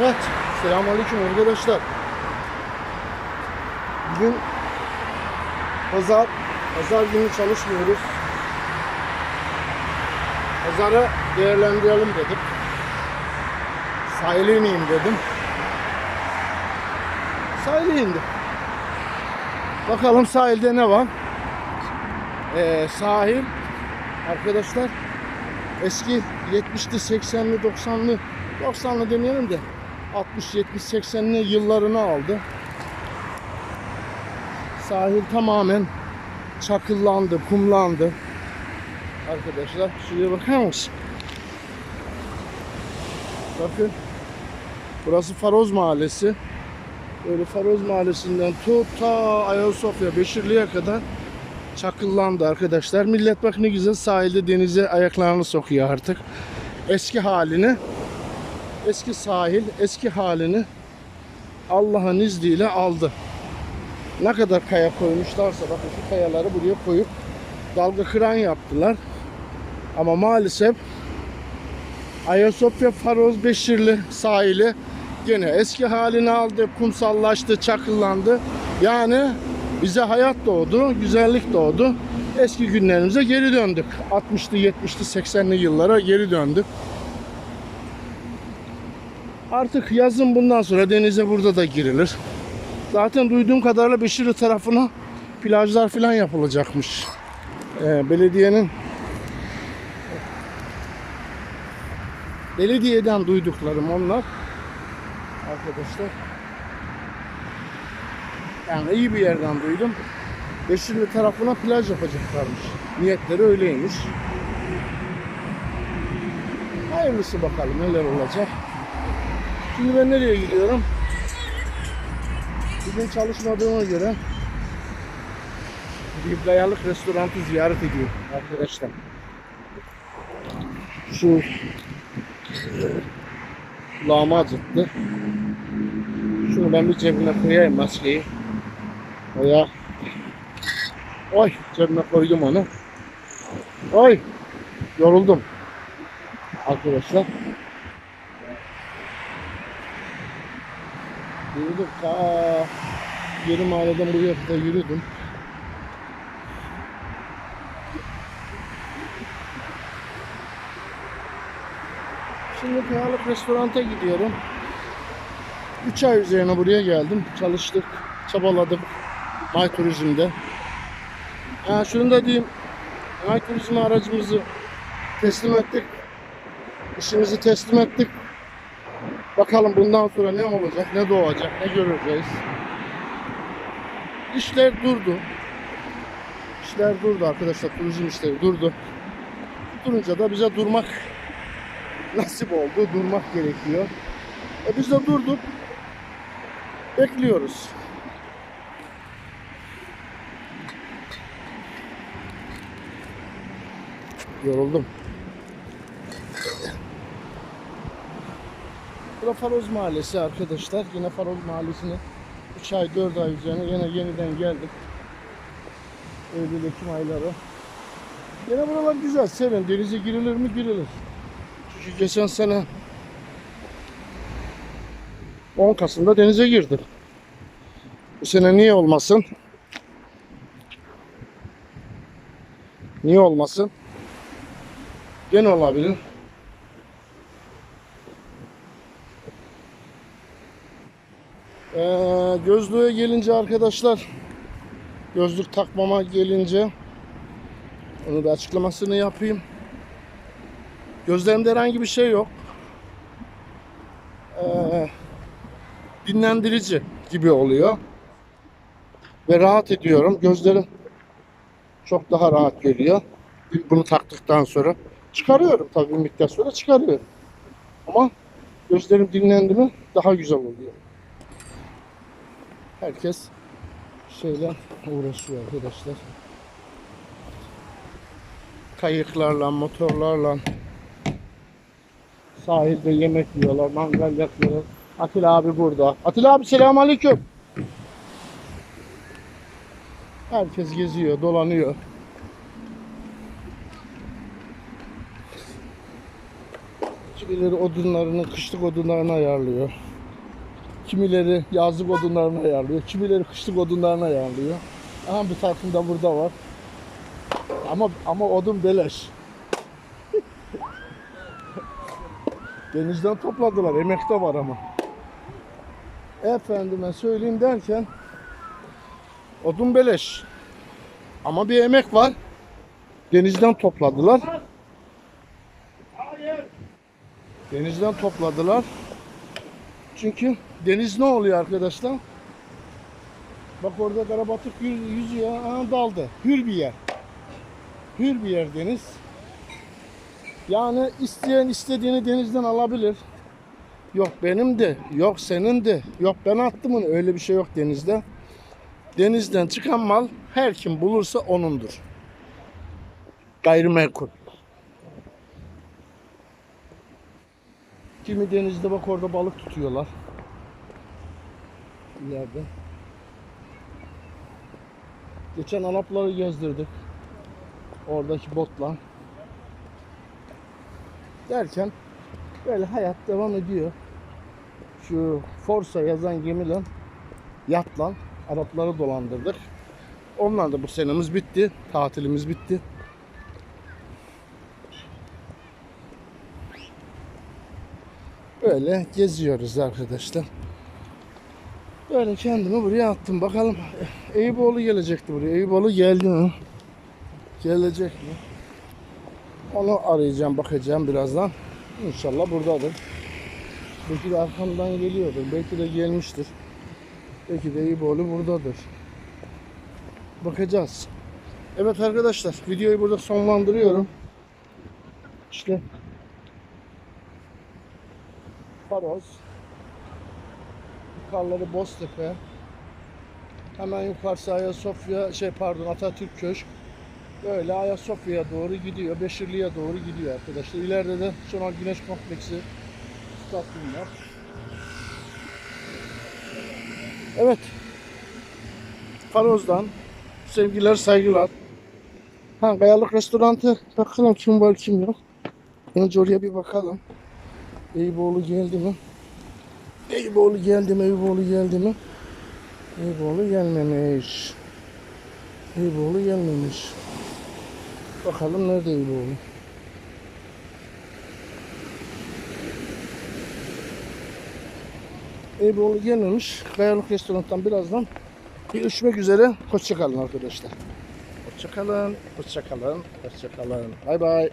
Evet, selamünaleyküm arkadaşlar. Bugün pazar, pazar günü çalışmıyoruz. Pazarı değerlendirelim dedik. Sahile ineyim dedim. Sahile indim. Bakalım sahilde ne var? Ee, sahil arkadaşlar eski 70'li 80'li 90'lı 90'lı demeyelim de 60 70 80'li yıllarını aldı. Sahil tamamen çakıllandı, kumlandı. Arkadaşlar şuraya bakar mısın? Bakın. Burası Faroz Mahallesi. Böyle Faroz Mahallesi'nden tut ta Ayasofya Beşirli'ye kadar çakıllandı arkadaşlar. Millet bak ne güzel sahilde denize ayaklarını sokuyor artık. Eski halini eski sahil eski halini Allah'ın izniyle aldı. Ne kadar kaya koymuşlarsa bakın şu kayaları buraya koyup dalga kıran yaptılar. Ama maalesef Ayasofya Faroz Beşirli sahili gene eski halini aldı, kumsallaştı, çakıllandı. Yani bize hayat doğdu, güzellik doğdu. Eski günlerimize geri döndük. 60'lı, 70'li, 80'li yıllara geri döndük. Artık yazın bundan sonra denize burada da girilir. Zaten duyduğum kadarıyla Beşirli tarafına plajlar falan yapılacakmış. Ee, belediyenin belediyeden duyduklarım onlar. Arkadaşlar. Yani iyi bir yerden duydum. Beşirli tarafına plaj yapacaklarmış. Niyetleri öyleymiş. Hayırlısı bakalım neler olacak. Şimdi ben nereye gidiyorum? Bugün çalışmadığıma göre bir dayalık restoranı ziyaret ediyorum arkadaşlar. Şu kulağıma acıttı. Şunu ben bir cebime koyayım maskeyi. Oya. Oy cebime koydum onu. Oy yoruldum. Arkadaşlar. Yürüdüm ta yeni mahalleden buraya kadar yürüdüm. Şimdi Kayalık restoranta gidiyorum. 3 ay üzerine buraya geldim. Çalıştık, çabaladık. May Turizm'de. Ha, şunu da diyeyim. May Turizm aracımızı teslim ettik. İşimizi teslim ettik. Bakalım bundan sonra ne olacak, ne doğacak, ne göreceğiz. İşler durdu. İşler durdu arkadaşlar. Turizm işleri durdu. Durunca da bize durmak nasip oldu. Durmak gerekiyor. E biz de durduk. Bekliyoruz. Yoruldum. Burası Faroz Mahallesi arkadaşlar. Yine Faroz Mahallesi'ne 3 ay 4 ay üzerine yine yeniden geldik. Eylül Ekim ayları. Yine buralar güzel, serin. Denize girilir mi? Girilir. Çünkü geçen sene 10 Kasım'da denize girdim. Bu sene niye olmasın? Niye olmasın? Gene olabilir. Ee, gözlüğe gelince arkadaşlar gözlük takmama gelince onu da açıklamasını yapayım. Gözlerimde herhangi bir şey yok. Ee, dinlendirici gibi oluyor. Ve rahat ediyorum. Gözlerim çok daha rahat geliyor. Bunu taktıktan sonra çıkarıyorum tabii bir miktar sonra çıkarıyorum. Ama gözlerim dinlendi mi daha güzel oluyor. Herkes şeyle uğraşıyor arkadaşlar. Kayıklarla, motorlarla sahilde yemek yiyorlar, mangal yapıyorlar. Atilla abi burada. Atilla abi selamünaleyküm. Herkes geziyor, dolanıyor. Kimileri odunlarını, kışlık odunlarını ayarlıyor. Kimileri yazlık odunlarını ayarlıyor. Kimileri kışlık odunlarını ayarlıyor. Aha bir takım da burada var. Ama ama odun beleş. Denizden topladılar. Emek de var ama. Efendime söyleyeyim derken odun beleş. Ama bir emek var. Denizden topladılar. Denizden topladılar. Çünkü deniz ne oluyor arkadaşlar? Bak orada karabatık yü- yüzüyor. Aa, daldı. Hür bir yer. Hür bir yer deniz. Yani isteyen istediğini denizden alabilir. Yok benim de, yok senin de, yok ben attımın öyle bir şey yok denizde. Denizden çıkan mal her kim bulursa onundur. Gayrimenkul. Kimi denizde bak orada balık tutuyorlar. İleride. Geçen Anapları gezdirdik. Oradaki botla. Derken böyle hayat devam ediyor. Şu Forsa yazan gemiyle yatla Arapları dolandırdık. Onlar da bu senemiz bitti. Tatilimiz bitti. Böyle geziyoruz arkadaşlar. Böyle kendimi buraya attım. Bakalım Eyüboğlu gelecekti buraya. Eyüboğlu geldi mi? Gelecek mi? Onu arayacağım, bakacağım birazdan. İnşallah buradadır. Belki de arkamdan geliyordur. Belki de gelmiştir. Belki de Eyüboğlu buradadır. Bakacağız. Evet arkadaşlar, videoyu burada sonlandırıyorum. İşte Faros. Yukarıları Boztepe. Hemen yukarısı Ayasofya, şey pardon Atatürk Köşk. Böyle Ayasofya'ya doğru gidiyor. Beşirli'ye doğru gidiyor arkadaşlar. İleride de Şenol Güneş Kompleksi stadyum var. Evet. Faroz'dan sevgiler, saygılar. Ha, Kayalık Restorantı. Bakalım kim var kim yok. Önce oraya bir bakalım. Eyüboğlu geldi mi? Eyüboğlu geldi mi? Eyüboğlu geldi mi? Eyüboğlu gelmemiş. Eyüboğlu gelmemiş. Bakalım nerede Eyüboğlu? Eyüboğlu gelmemiş. Kayalık Restoran'tan birazdan görüşmek üzere. Hoşçakalın arkadaşlar. Hoşçakalın, hoşçakalın, hoşçakalın. Bay bay.